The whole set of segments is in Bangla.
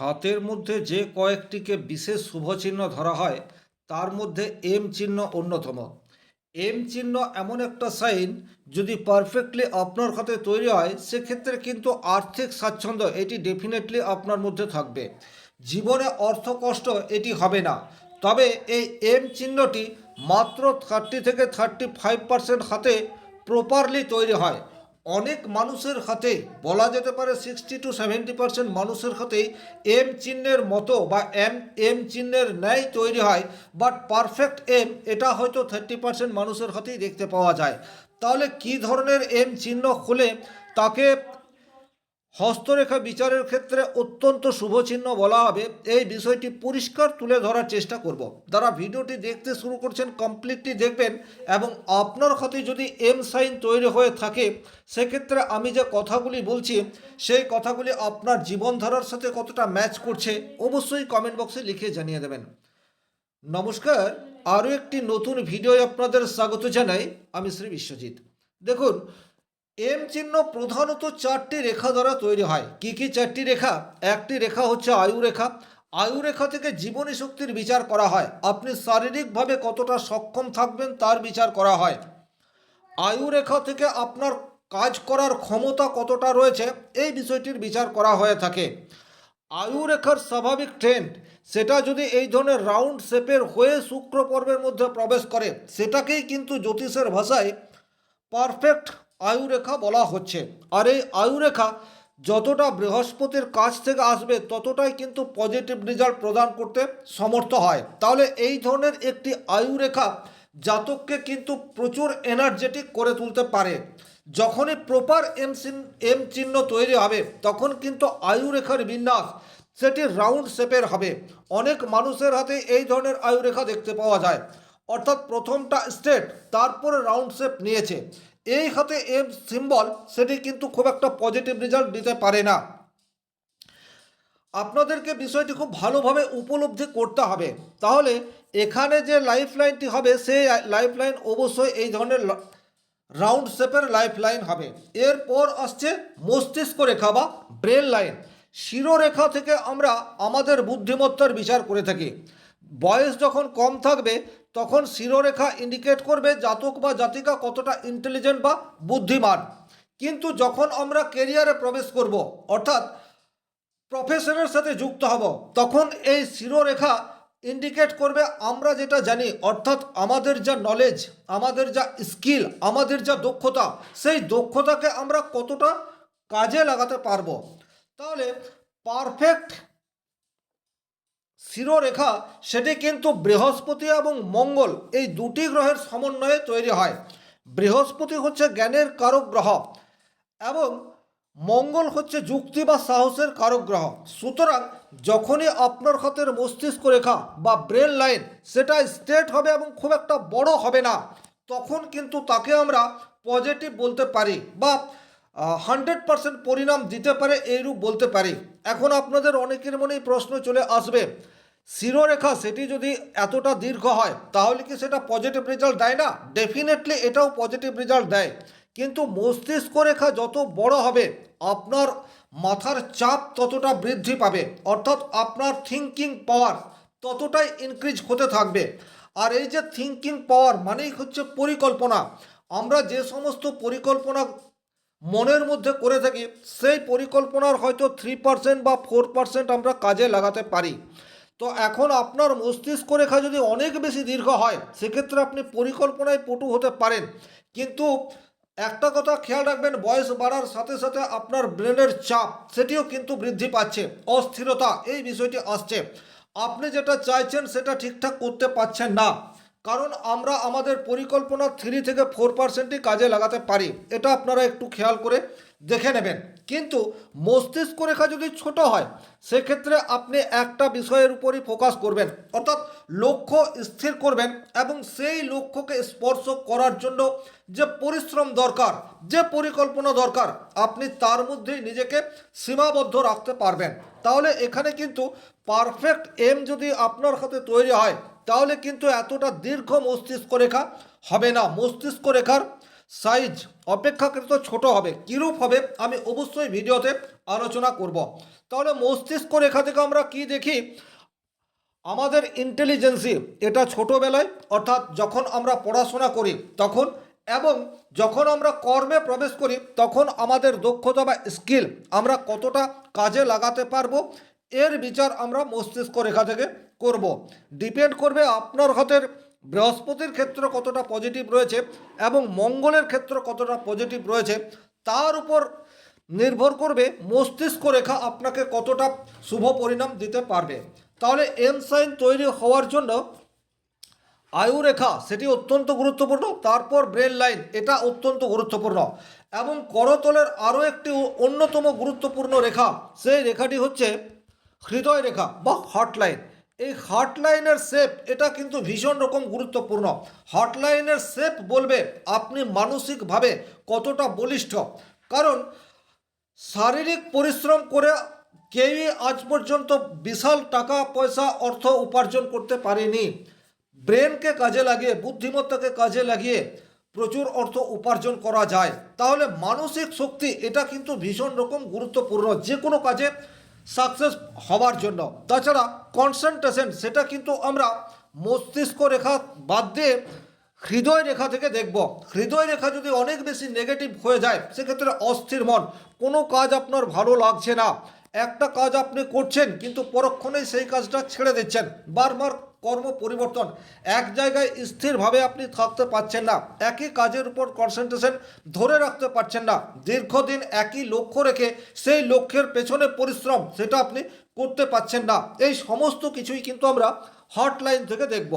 হাতের মধ্যে যে কয়েকটিকে বিশেষ শুভচিহ্ন ধরা হয়, তার মধ্যে এম চিহ্ন অন্যতম। এম চিহ্ন এমন একটা সাইন যদি পারফেক্টলি আপনার হাতে তৈরি হয়, সেক্ষেত্রে কিন্তু আর্থিক স্বাচ্ছন্দ্য এটি ডেফিনেটলি আপনার মধ্যে থাকবে। জীবনে অর্থ কষ্ট এটি হবে না। তবে এই এম চিহ্নটি মাত্র থার্টি থেকে থার্টি ফাইভ পার্সেন্ট হাতে প্রপারলি তৈরি হয়। অনেক মানুষের হাতে বলা যেতে পারে সিক্সটি টু সেভেন্টি পার্সেন্ট মানুষের হাতেই এম চিহ্নের মতো বা এম এম চিহ্নের ন্যায় তৈরি হয় বাট পারফেক্ট এম এটা হয়তো থার্টি পার্সেন্ট মানুষের হাতেই দেখতে পাওয়া যায়। তাহলে কি ধরনের এম চিহ্ন খুলে তাকে হস্তরেখা বিচারের ক্ষেত্রে অত্যন্ত শুভচিহ্ন বলা হবে। এই বিষয়টি পরিষ্কার তুলে ধরার চেষ্টা করব। যারা ভিডিওটি দেখতে শুরু করছেন, কমপ্লিটলি দেখবেন এবং আপনার হাতে যদি এম সাইন তৈরি হয়ে থাকে, সেক্ষেত্রে আমি যে কথাগুলি বলছি, সেই কথাগুলি আপনার জীবনধারার সাথে কতটা ম্যাচ করছে, অবশ্যই কমেন্ট বক্সে লিখে জানিয়ে দেবেন। নমস্কার, আরও একটি নতুন ভিডিও আপনাদের স্বাগত জানাই। আমি শ্রী বিশ্বজিৎ। দেখুন এম চিহ্ন প্রধানত চারটি রেখা দ্বারা তৈরি হয়। কি কি চারটি রেখা? একটি রেখা হচ্ছে আয়ু রেখা। আয়ু রেখা থেকে জীবনী শক্তির বিচার করা হয়। আপনি শারীরিকভাবে কতটা সক্ষম থাকবেন তার বিচার করা হয়। আয়ু রেখা থেকে আপনার কাজ করার ক্ষমতা কতটা রয়েছে, এই বিষয়টির বিচার করা হয়ে থাকে। আয়ু রেখার স্বাভাবিক ট্রেন্ড সেটা যদি এই ধরনের রাউন্ড শেপের হয়ে শুক্র পর্বের মধ্যে প্রবেশ করে, সেটাকেই কিন্তু জ্যোতিষের ভাষায় পারফেক্ট আয়ুরেখা বলা হচ্ছে। আর এই আয়ুরেখা, যতটা বৃহস্পতির কাছ থেকে আসবে, ততটাই কিন্তু পজিটিভ রেজাল্ট প্রদান করতে সমর্থ হয়। তাহলে এই ধরনের একটি আয়ুরেখা জাতককে কিন্তু প্রচুর এনার্জেটিক করে তুলতে পারে। যখনই প্রপার এম এম চিহ্ন তৈরি হবে, তখন কিন্তু আয়ুরেখার বিন্যাস সেটি রাউন্ড শেপের হবে। অনেক মানুষের হাতে এই ধরনের আয়ুরেখা দেখতে পাওয়া যায়। অর্থাৎ প্রথমটা স্টেট তারপরে রাউন্ড শেপ নিয়েছে। এই হাতে এম সিম্বল সেটি কিন্তু খুব একটা পজিটিভ রেজাল্ট দিতে পারে না। আপনাদেরকে বিষয়টি খুব ভালোভাবে উপলব্ধি করতে হবে। তাহলে এখানে যে লাইফ লাইনটি হবে, সেই লাইফ লাইন অবশ্যই এই ধরনের রাউন্ড শেপের লাইফ লাইন হবে। এরপর আসছে মস্তিষ্ক রেখা বা ব্রেন লাইন শিরোরেখা থেকে আমরা আমাদের বুদ্ধিমত্তার বিচার করে থাকি। বয়স যখন কম থাকবে, তখন শিরোরেখা ইন্ডিকেট করবে জাতক বা জাতিকা কতটা ইন্টেলিজেন্ট বা বুদ্ধিমান। কিন্তু যখন আমরা কেরিয়ারে প্রবেশ করব, অর্থাৎ প্রফেশনের সাথে যুক্ত হব, তখন এই শিরোরেখা ইন্ডিকেট করবে আমরা যেটা জানি, অর্থাৎ আমাদের যা নলেজ আমাদের যা স্কিল আমাদের যা দক্ষতা, সেই দক্ষতাকে আমরা কতটা কাজে লাগাতে পারব। তাহলে পারফেক্ট শিরোরেখা, সেটি কিন্তু বৃহস্পতি এবং মঙ্গল, এই দুটি গ্রহের সমন্বয়ে তৈরি হয়। বৃহস্পতি হচ্ছে জ্ঞানের কারক গ্রহ এবং মঙ্গল হচ্ছে যুক্তি বা সাহসের কারক গ্রহ। সুতরাং যখনই আপনার হাতের মস্তিষ্ক রেখা বা ব্রেন লাইন সেটা স্ট্রেট হবে এবং খুব একটা বড় হবে না, তখন কিন্তু তাকে আমরা পজিটিভ বলতে পারি বা হান্ড্রেড পার্সেন্ট পরিণাম দিতে পারে, এইরূপ বলতে পারি। এখন আপনাদের অনেকের মনেই প্রশ্ন চলে আসবে শিরোরেখা সেটি যদি এতটা দীর্ঘ হয়, তাহলে কি সেটা পজিটিভ রেজাল্ট দেয় না? ডেফিনেটলি এটাও পজিটিভ রেজাল্ট দেয়। কিন্তু মস্তিষ্ক রেখা যত বড় হবে, আপনার মাথার চাপ ততটা বৃদ্ধি পাবে। অর্থাৎ আপনার থিঙ্কিং পাওয়ার ততটাই ইনক্রিজ হতে থাকবে। আর এই যে থিঙ্কিং পাওয়ার মানেই হচ্ছে পরিকল্পনা। আমরা যে সমস্ত পরিকল্পনা মনের মধ্যে করে থাকি, সেই পরিকল্পনার হয়তো থ্রি পার্সেন্ট বা ফোর পার্সেন্ট আমরা কাজে লাগাতে পারি। তো এখন আপনার মস্তিষ্ক রেখা যদি অনেক বেশি দীর্ঘ হয়, সেক্ষেত্রে আপনি পরিকল্পনায় পটু হতে পারেন। কিন্তু একটা কথা খেয়াল রাখবেন, বয়স বাড়ার সাথে সাথে আপনার ব্রেনের চাপ, সেটিও কিন্তু বৃদ্ধি পাচ্ছে। অস্থিরতা, এই বিষয়টি আসছে। আপনি যেটা চাইছেন, সেটা ঠিকঠাক করতে পারছেন না। কারণ আমরা আমাদের পরিকল্পনা থ্রি থেকে ফোর পার্সেন্টই কাজে লাগাতে পারি। এটা আপনারা একটু খেয়াল করে দেখে নেবেন। কিন্তু মস্তিষ্ক রেখা যদি ছোট হয়, সেক্ষেত্রে আপনি একটা বিষয়ের উপরই ফোকাস করবেন। অর্থাৎ লক্ষ্য স্থির করবেন এবং সেই লক্ষ্যকে স্পর্শ করার জন্য যে পরিশ্রম দরকার, যে পরিকল্পনা দরকার, আপনি তার মধ্যেই নিজেকে সীমাবদ্ধ রাখতে পারবেন। তাহলে এখানে কিন্তু পারফেক্ট এম যদি আপনার হাতে তৈরি হয়, তাহলে কিন্তু এতটা দীর্ঘ মস্তিষ্ক রেখা হবে না। মস্তিষ্ক রেখার সাইজ অপেক্ষাকৃত ছোট হবে, কীরূপ হবে আমি অবশ্যই ভিডিওতে আলোচনা করব। তাহলে মস্তিষ্ক রেখা থেকে আমরা কি দেখি? আমাদের ইন্টেলিজেন্সি এটা ছোটোবেলায়, অর্থাৎ যখন আমরা পড়াশোনা করি তখন, এবং যখন আমরা কর্মে প্রবেশ করি তখন আমাদের দক্ষতা বা স্কিল আমরা কতটা কাজে লাগাতে পারব, এর বিচার আমরা মস্তিষ্ক রেখা থেকে করব। ডিপেন্ড করবে আপনার হাতের বৃহস্পতির ক্ষেত্র কতটা পজিটিভ রয়েছে এবং মঙ্গলের ক্ষেত্র কতটা পজিটিভ রয়েছে, তার উপর নির্ভর করবে মস্তিষ্ক রেখা আপনাকে কতটা শুভ পরিণাম দিতে পারবে। তাহলে এম সাইন তৈরি হওয়ার জন্য আয়ু রেখা সেটি অত্যন্ত গুরুত্বপূর্ণ, তারপর ব্রেন লাইন এটা অত্যন্ত গুরুত্বপূর্ণ এবং করতলের আরও একটি অন্যতম গুরুত্বপূর্ণ রেখা, সেই রেখাটি হচ্ছে হৃদয় রেখা বা হটলাইন এই হটলাইনের শেপ এটা কিন্তু ভীষণ রকম গুরুত্বপূর্ণ। হটলাইনের শেপ বলবে আপনি মানসিকভাবে কতটা বলিষ্ঠ। কারণ শারীরিক পরিশ্রম করে কেউই আজ পর্যন্ত বিশাল টাকা, পয়সা, অর্থ উপার্জন করতে পারেনি। ব্রেনকে কাজে লাগিয়ে, বুদ্ধিমত্তাকে কাজে লাগিয়ে প্রচুর অর্থ উপার্জন করা যায়। তাহলে মানসিক শক্তি, এটা কিন্তু ভীষণ রকম গুরুত্বপূর্ণ। যে কোনো কাজে সাকসেস হওয়ার জন্য। তাছাড়া কনসেন্ট্রেশন সেটা কিন্তু আমরা মস্তিষ্ক রেখা বাদ দিয়ে হৃদয় রেখা থেকে দেখব। হৃদয় রেখা যদি অনেক বেশি নেগেটিভ হয়ে যায়, সেক্ষেত্রে অস্থির মন। কোনো কাজ আপনার ভালো লাগছে না। একটা কাজ আপনি করছেন, কিন্তু পরক্ষণেই সেই কাজটা ছেড়ে দিচ্ছেন। বারবার কর্ম পরিবর্তন। এক জায়গায় স্থিরভাবে আপনি থাকতে পারছেন না। একই কাজের উপর কনসেন্ট্রেশন ধরে রাখতে পারছেন না। দীর্ঘদিন একই লক্ষ্য রেখে সেই লক্ষ্যের পেছনে পরিশ্রম, সেটা আপনি করতে পারছেন না। এই সমস্ত কিছুই কিন্তু আমরা হটলাইন থেকে দেখব।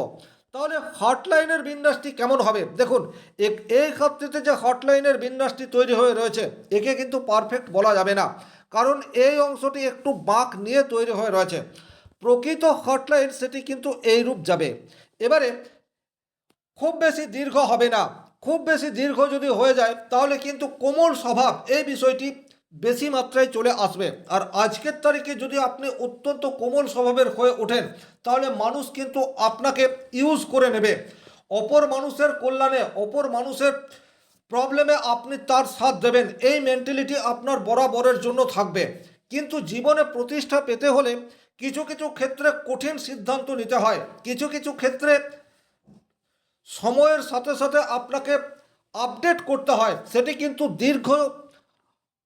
তাহলে হটলাইনের বিন্যাসটি কেমন হবে? দেখুন এই ক্ষেত্রে যে হটলাইনের বিন্যাসটি তৈরি হয়ে রয়েছে, একে কিন্তু পারফেক্ট বলা যাবে না। কারণ এই অংশটি একটু বাঁক নিয়ে তৈরি হয়ে রয়েছে। প্রকৃত হটলাইন সেটি কিন্তু এই রূপ যাবে। এবারে খুব বেশি দীর্ঘ হবে না। খুব বেশি দীর্ঘ যদি হয়ে যায়, তাহলে কিন্তু কোমল স্বভাব এই বিষয়টি বেশি মাত্রায় চলে আসবে। আর আজকের তারিখে যদি আপনি অত্যন্ত কোমল স্বভাবের হয়ে ওঠেন, তাহলে মানুষ কিন্তু আপনাকে ইউজ করে নেবে। অপর মানুষের কল্যাণে, অপর মানুষের প্রবলেমে আপনি তার সাথ দেবেন। এই মেন্টালিটি আপনার বরাবরের জন্য থাকবে। কিন্তু জীবনে প্রতিষ্ঠা পেতে হলে কিছু কিছু ক্ষেত্রে কঠিন সিদ্ধান্ত নিতে হয়। কিছু কিছু ক্ষেত্রে সময়ের সাথে সাথে আপনাকে আপডেট করতে হয়। সেটি কিন্তু দীর্ঘ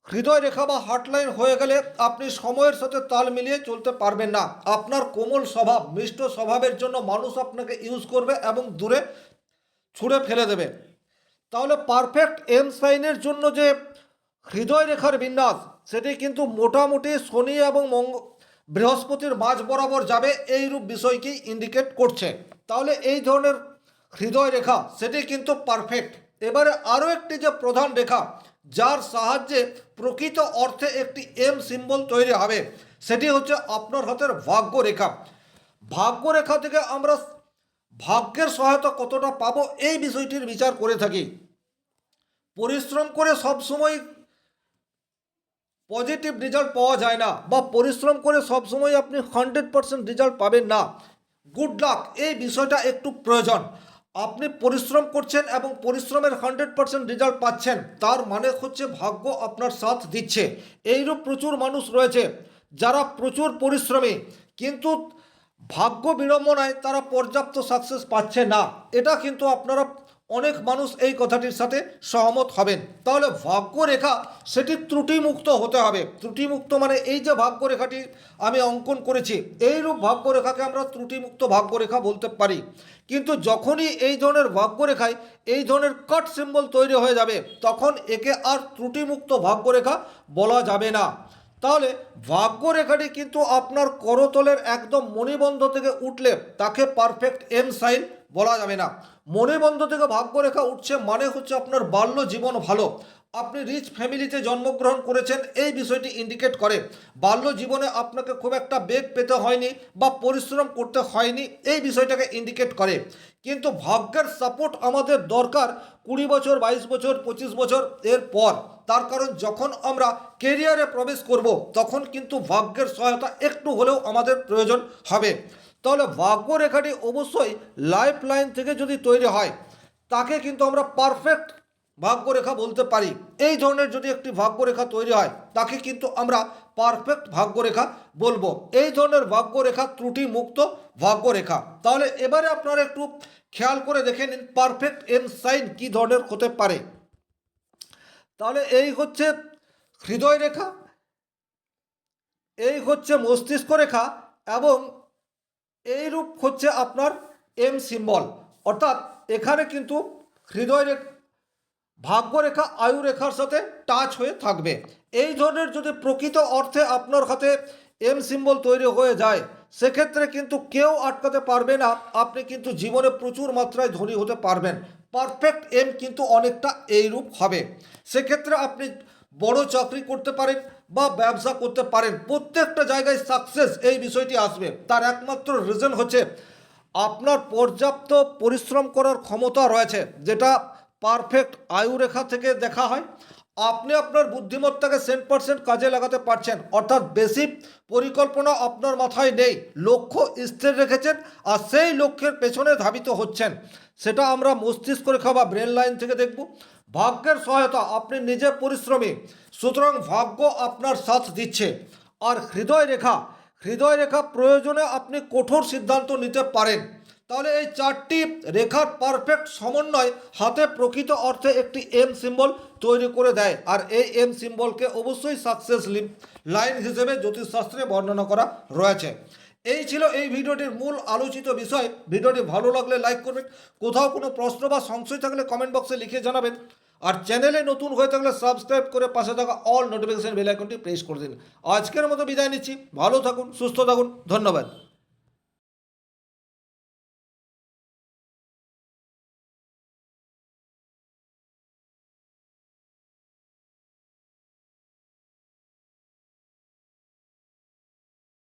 হৃদয় রেখা বা হটলাইন হয়ে গেলে আপনি সময়ের সাথে তাল মিলিয়ে চলতে পারবেন না। আপনার কোমল স্বভাব, মিষ্ট স্বভাবের জন্য মানুষ আপনাকে ইউজ করবে এবং দূরে ছুঁড়ে ফেলে দেবে। তাহলে পারফেক্ট এম সাইনের জন্য যে হৃদয় রেখার বিন্যাস, সেটি কিন্তু মোটামুটি শনি এবং মঙ্গ, বৃহস্পতির মাঝ বরাবর যাবে এই রূপ বিষয়কে ইন্ডিকেট করছে। তাহলে এই ধরনের হৃদয় রেখা, সেটি কিন্তু পারফেক্ট এবারে আরও একটি যে প্রধান রেখা, যার সাহায্যে প্রকৃত অর্থে একটি এম সিম্বল তৈরি হবে, সেটি হচ্ছে আপনার হাতের ভাগ্য রেখা। ভাগ্য রেখা থেকে আমরা ভাগ্যের সহায়তা কতটা পাবো এই বিষয়টির বিচার করে থাকি। পরিশ্রম করে সবসময় পজিটিভ রেজাল্ট পাওয়া যায় না বা পরিশ্রম করে সবসময় আপনি হান্ড্রেড পার্সেন্ট রেজাল্ট পাবেন না। গুড লাক এই বিষয়টা একটু প্রয়োজন। আপনি পরিশ্রম করছেন এবং পরিশ্রমের হান্ড্রেড পার্সেন্ট রেজাল্ট পাচ্ছেন, তার মানে হচ্ছে ভাগ্য আপনার সাথ দিচ্ছে। এইরূপ প্রচুর মানুষ রয়েছে যারা প্রচুর পরিশ্রমী, কিন্তু ভাগ্য বিড়ম্বনায় তারা পর্যাপ্ত সাকসেস পাচ্ছে না। এটা কিন্তু আপনারা অনেক মানুষ এই কথাটির সাথে সহমত হবেন। তাহলে ভাগ্য রেখা সেটি ত্রুটিমুক্ত হতে হবে। ত্রুটিমুক্ত মানে এই যে ভাগ্য রেখাটি আমি অঙ্কন করেছি, এইরূপ ভাগ্য রেখাকে আমরা ত্রুটিমুক্ত ভাগ্য রেখা বলতে পারি। কিন্তু যখনই এই ধরনের ভাগ্য রেখায় এই ধরনের কাট সিম্বল তৈরি হয়ে যাবে, তখন একে আর ত্রুটিমুক্ত ভাগ্য রেখা বলা যাবে না। তাহলে ভাগ্য রেখাটি কিন্তু আপনার করতলের একদম মণিবন্ধ থেকে উঠলে তাকে পারফেক্ট এম সাইন বলা যাবে না। মণিবন্ধ থেকে ভাগ্য রেখা উঠছে মানে হচ্ছে আপনার বাল্য জীবন ভালো। আপনি রিচ ফ্যামিলিতে জন্মগ্রহণ করেছেন, এই বিষয়টি ইন্ডিকেট করে। বাল্য জীবনে আপনাকে খুব একটা বেগ পেতে হয়নি বা পরিশ্রম করতে হয়নি, এই বিষয়টাকে ইন্ডিকেট করে। কিন্তু ভাগ্যের সাপোর্ট আমাদের দরকার কুড়ি বছর, বাইশ বছর, পঁচিশ বছর, এর পর। তার কারণ যখন আমরা কেরিয়ারে প্রবেশ করব, তখন কিন্তু ভাগ্যের সহায়তা একটু হলেও আমাদের প্রয়োজন হবে। তাহলে ভাগ্য রেখাটি অবশ্যই লাইফ লাইন থেকে যদি তৈরি হয়, তাকে কিন্তু আমরা পারফেক্ট ভাগ্যরেখা বলতে পারি। এই ধরনের যদি একটি ভাগ্যরেখা তৈরি হয়, তাকে কিন্তু আমরা পারফেক্ট ভাগ্যরেখা বলব। এই ধরনের ভাগ্যরেখা ত্রুটি মুক্ত ভাগ্যরেখা। তাহলে এবারে আপনারা একটু খেয়াল করে দেখে নিন, পারফেক্ট এম সাইন কী ধরনের হতে পারে। তাহলে এই হচ্ছে হৃদয় রেখা এই হচ্ছে মস্তিষ্ক রেখা এবং এই রূপ হচ্ছে আপনার এম সিম্বল অর্থাৎ এখানে কিন্তু হৃদয় রেখা ভাগ্যরেখা, আয়ু রেখার সাথে টাচ হয়ে থাকবে। এই ধরনের যদি প্রকৃত অর্থে আপনার হাতে এম সিম্বল তৈরি হয়ে যায়, সেক্ষেত্রে কিন্তু কেউ আটকাতে পারবে না। আপনি কিন্তু জীবনে প্রচুর মাত্রায় ধনী হতে পারবেন। পারফেক্ট এম কিন্তু অনেকটা এইরূপ হবে। সেক্ষেত্রে আপনি বড় চাকরি করতে পারেন বা ব্যবসা করতে পারেন, প্রত্যেকটা জায়গায় সাকসেস এই বিষয়টি আসবে। তার একমাত্র রিজন হচ্ছে আপনার পর্যাপ্ত পরিশ্রম করার ক্ষমতা রয়েছে, যেটা পারফেক্ট আয়ু রেখা থেকে দেখা হয়। আপনি আপনার বুদ্ধিমত্তাকে সেন্ট পার্সেন্ট কাজে লাগাতে পারছেন, অর্থাৎ বেশি পরিকল্পনা আপনার মাথায় নেই, লক্ষ্য স্থির রেখেছেন আর সেই লক্ষ্যের পেছনে ধাবিত হচ্ছেন। সেটা আমরা মস্তিষ্ক রেখা বা ব্রেন লাইন থেকে দেখব। ভাগ্যের সহায়তা আপনি নিজে পরিশ্রমী। সুতরাং ভাগ্য আপনার সাথ দিচ্ছে। আর হৃদয় রেখা হৃদয় রেখা প্রয়োজনে আপনি কঠোর সিদ্ধান্ত নিতে পারেন। তাহলে এই চারটি রেখার পারফেক্ট সমন্বয় হাতে প্রকৃত অর্থে একটি এম সিম্বল তৈরি করে দেয়। আর এই এম সিম্বলকে অবশ্যই সাকসেস লাইন হিসেবে জ্যোতিষশাস্ত্রে বর্ণনা করা রয়েছে। এই ছিল এই ভিডিওটির মূল আলোচিত বিষয়। ভিডিওটি ভালো লাগলে লাইক করবেন। কোথাও কোনো প্রশ্ন বা সংশয় থাকলে কমেন্ট বক্সে লিখে জানাবেন। আর চ্যানেলে নতুন হয়ে থাকলে সাবস্ক্রাইব করে পাশে থাকা অল নোটিফিকেশান বেল আইকনটি প্রেস করে দিন। আজকের মতো বিদায় নিচ্ছি। ভালো থাকুন, সুস্থ থাকুন। ধন্যবাদ।